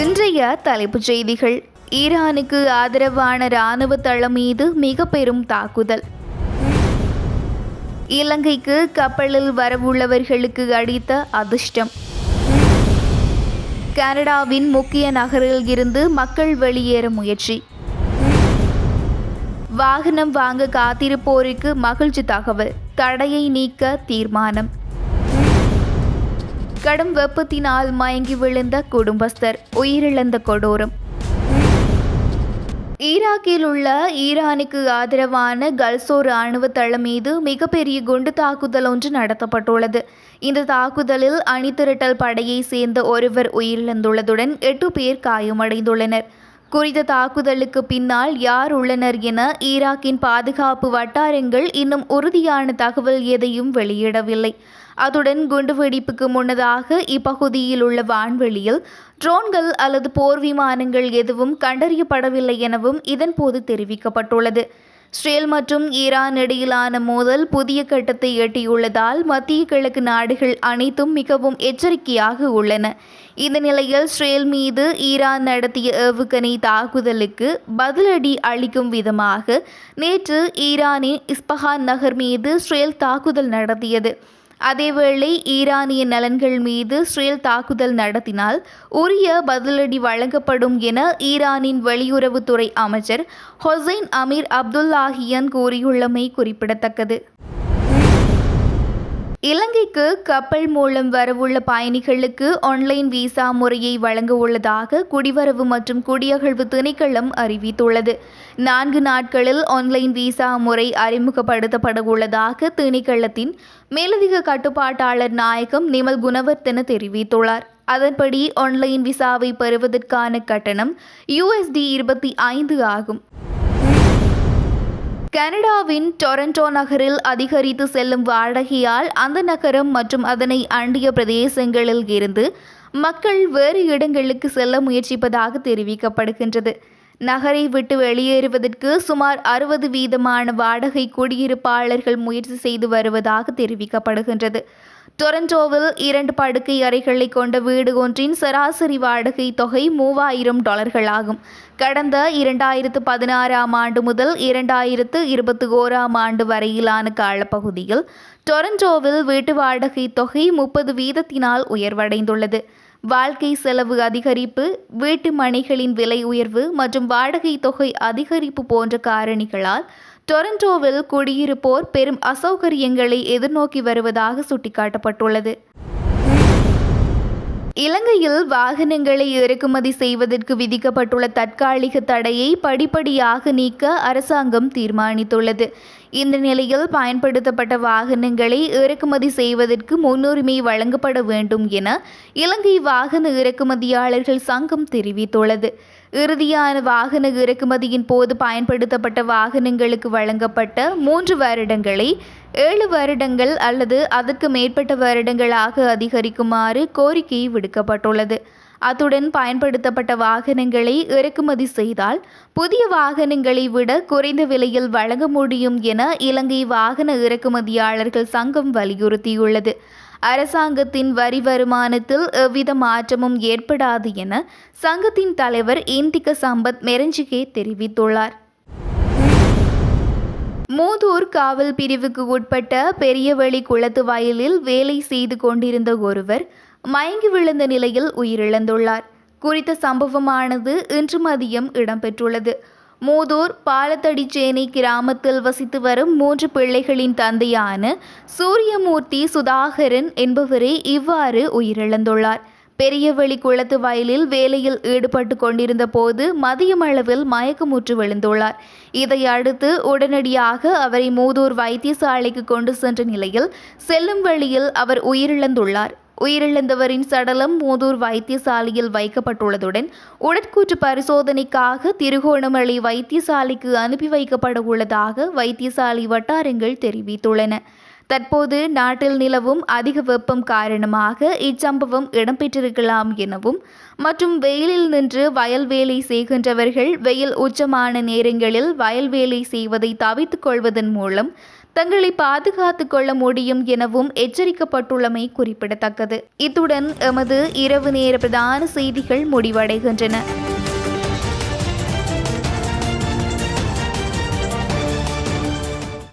இன்றைய தலைப்புச் செய்திகள். ஈரானுக்கு ஆதரவான இராணுவ தளம் மீது மிக பெரும் தாக்குதல். இலங்கைக்கு கப்பலில் வரவுள்ளவர்களுக்கு அடித்த அதிர்ஷ்டம். கனடாவின் முக்கிய நகரில் இருந்து மக்கள் வெளியேற முயற்சி. வாகனம் வாங்க காத்திருப்போருக்கு மகிழ்ச்சி தகவல். தடையை நீக்க தீர்மானம். கடும் வெப்பத்தினால் மயங்கி விழுந்த குடும்பஸ்தர் உயிரிழந்த கொடூரம். ஈராக்கில் உள்ள ஈரானுக்கு ஆதரவான கல்சோ ராணுவ தளம் மீது மிகப்பெரிய குண்டு தாக்குதல் ஒன்று நடத்தப்பட்டுள்ளது. இந்த தாக்குதலில் அணிதிரட்டல் படையை சேர்ந்த ஒருவர் உயிரிழந்துள்ளதுடன் எட்டு பேர் காயமடைந்துள்ளனர். குறித்த தாக்குதலுக்கு பின்னால் யார் உள்ளனர் என ஈராக்கின் பாதுகாப்பு வட்டாரங்கள் இன்னும் உறுதியான தகவல் எதையும் வெளியிடவில்லை. அத்துடன் குண்டுவெடிப்புக்கு முன்னதாக இப்பகுதியில் உள்ள வான்வெளியில் ட்ரோன்கள் அல்லது போர் விமானங்கள் எதுவும் கண்டறியப்படவில்லை எனவும் இதன்போது தெரிவிக்கப்பட்டுள்ளது. இஸ்ரேல் மற்றும் ஈரான் இடையிலான மோதல் புதிய கட்டத்தை எட்டியுள்ளதால் மத்திய கிழக்கு நாடுகள் அனைத்தும் மிகவும் எச்சரிக்கையாக உள்ளன. இந்த நிலையில் இஸ்ரேல் மீது ஈரான் நடத்திய ஏவுகணை தாக்குதலுக்கு பதிலடி அளிக்கும் விதமாக நேற்று ஈரானின் இஸ்பஹான் நகர் மீது இஸ்ரேல் தாக்குதல் நடத்தியது. அதேவேளை ஈரானிய நலன்கள் மீது இஸ்ரேல் தாக்குதல் நடத்தினால் உரிய பதிலடி வழங்கப்படும் என ஈரானின் வெளியுறவுத்துறை அமைச்சர் ஹொசைன் அமீர் அப்துல்லாஹியன் கூறியுள்ளமை குறிப்பிடத்தக்கது. இலங்கைக்கு கப்பல் மூலம் வரவுள்ள பயணிகளுக்கு ஆன்லைன் விசா முறையை வழங்க உள்ளதாக குடிவரவு மற்றும் குடியகழ்வு திணைக்களம் அறிவித்துள்ளது. நான்கு நாட்களில் ஆன்லைன் விசா முறை அறிமுகப்படுத்தப்பட உள்ளதாக திணைக்களத்தின் மேலதிக கட்டுப்பாட்டாளர் நாயகம் நிமல் குணவர்த்தன தெரிவித்துள்ளார். அதன்படி ஆன்லைன் விசாவை பெறுவதற்கான கட்டணம் யுஎஸ்டி இருபத்தி ஐந்து ஆகும். கனடாவின் டொரண்டோ நகரில் அதிகரித்து செல்லும் வாடகையால் அந்த நகரம் மற்றும் அதனை அண்டிய பிரதேசங்களில் இருந்து மக்கள் வேறு இடங்களுக்கு செல்ல முயற்சிப்பதாக தெரிவிக்கப்படுகின்றது. நகரை விட்டு வெளியேறுவதற்கு சுமார் அறுபது வீதமான வாடகை குடியிருப்பாளர்கள் முயற்சி செய்து வருவதாக தெரிவிக்கப்படுகின்றது. டொரண்டோவில் இரண்டு படுக்கை அறைகளை கொண்ட வீடு ஒன்றின் சராசரி வாடகை தொகை மூவாயிரம் டாலர்களாகும் கடந்த இரண்டாயிரத்து பதினாறாம் ஆண்டு முதல் இரண்டாயிரத்து இருபத்தி ஓராம் ஆண்டு வரையிலான காலப்பகுதியில் டொரண்டோவில் வீட்டு வாடகை தொகை முப்பது வீதத்தினால் உயர்வடைந்துள்ளது. வாழ்க்கை செலவு அதிகரிப்பு வீட்டு மனைகளின் விலை உயர்வு மற்றும் வாடகை தொகை அதிகரிப்பு போன்ற காரணிகளால் டொரண்டோவில் குடியிருப்போர் பெரும் அசௌகரியங்களை எதிர்நோக்கி வருவதாக சுட்டிக்காட்டப்பட்டுள்ளது. இலங்கையில் வாகனங்களை இறக்குமதி செய்வதற்கு விதிக்கப்பட்டுள்ள தற்காலிக தடையை படிப்படியாக நீக்க அரசாங்கம் தீர்மானித்துள்ளது. இந்த நிலையில் பயன்படுத்தப்பட்ட வாகனங்களை இறக்குமதி செய்வதற்கு முன்னுரிமை வழங்கப்பட வேண்டும் என இலங்கை வாகன இறக்குமதியாளர்கள் சங்கம் தெரிவித்துள்ளது. இறுதியான வாகன இறக்குமதியின் போது பயன்படுத்தப்பட்ட வாகனங்களுக்கு வழங்கப்பட்ட மூன்று வருடங்களை ஏழு வருடங்கள் அல்லது அதற்கு மேற்பட்ட வருடங்களாக அதிகரிக்குமாறு கோரிக்கை விடுக்கப்பட்டுள்ளது. அத்துடன் பயன்படுத்தப்பட்ட வாகனங்களை இறக்குமதி செய்தால் புதிய வாகனங்களை விட குறைந்த விலையில் வழங்க முடியும் என இலங்கை வாகன இறக்குமதியாளர்கள் சங்கம் வலியுறுத்தியுள்ளது. அரசாங்கத்தின் வரி வருமானத்தில் எவ்வித மாற்றமும் ஏற்படாது என சங்கத்தின் தலைவர் இந்திக சம்பத் மெரஞ்சிகே தெரிவித்துள்ளார். மூதூர் காவல் பிரிவுக்கு உட்பட்ட பெரியவழி குளத்து வயலில் வேலை செய்து கொண்டிருந்த ஒருவர் மயங்கி விழுந்த நிலையில் உயிரிழந்துள்ளார். குறித்த சம்பவமானது இன்று மதியம் இடம்பெற்றுள்ளது. மூதூர் பாலத்தடிச்சேனை கிராமத்தில் வசித்து வரும் மூன்று பிள்ளைகளின் தந்தையான சூரியமூர்த்தி சுதாகரன் என்பவரே இவ்வாறு உயிரிழந்துள்ளார். பெரியவழி குளத்து வயலில் வேலையில் ஈடுபட்டு கொண்டிருந்த போது மதியமளவில் மயக்கமுற்று விழுந்துள்ளார். இதை அடுத்து உடனடியாக அவரை மூதூர் வைத்தியசாலைக்கு கொண்டு சென்ற நிலையில் செல்லும் வழியில் அவர் உயிரிழந்துள்ளார். உயிரிழந்தவரின் சடலம் மூதூர் வைத்தியசாலையில் வைக்கப்பட்டுள்ளதுடன் உடற்கூற்று பரிசோதனைக்காக திருகோணமலை வைத்தியசாலைக்கு அனுப்பி வைக்கப்பட உள்ளதாக வைத்தியசாலை வட்டாரங்கள் தெரிவித்துள்ளன. தற்போது நாட்டில் நிலவும் அதிக வெப்பம் காரணமாக இச்சம்பவம் இடம்பெற்றிருக்கலாம் எனவும் மற்றும் வெயிலில் நின்று வயல் வேலை செய்கின்றவர்கள் வெயில் உச்சமான நேரங்களில் வயல் வேலை செய்வதை தவித்துக் கொள்வதன் மூலம் தங்களை பாதுகாத்துக் கொள்ள முடியும் எனவும் எச்சரிக்கப்பட்டுள்ளமை குறிப்பிடத்தக்கது. இத்துடன் எமது இரவு நேர பிரதான செய்திகள் முடிவடைகின்றன.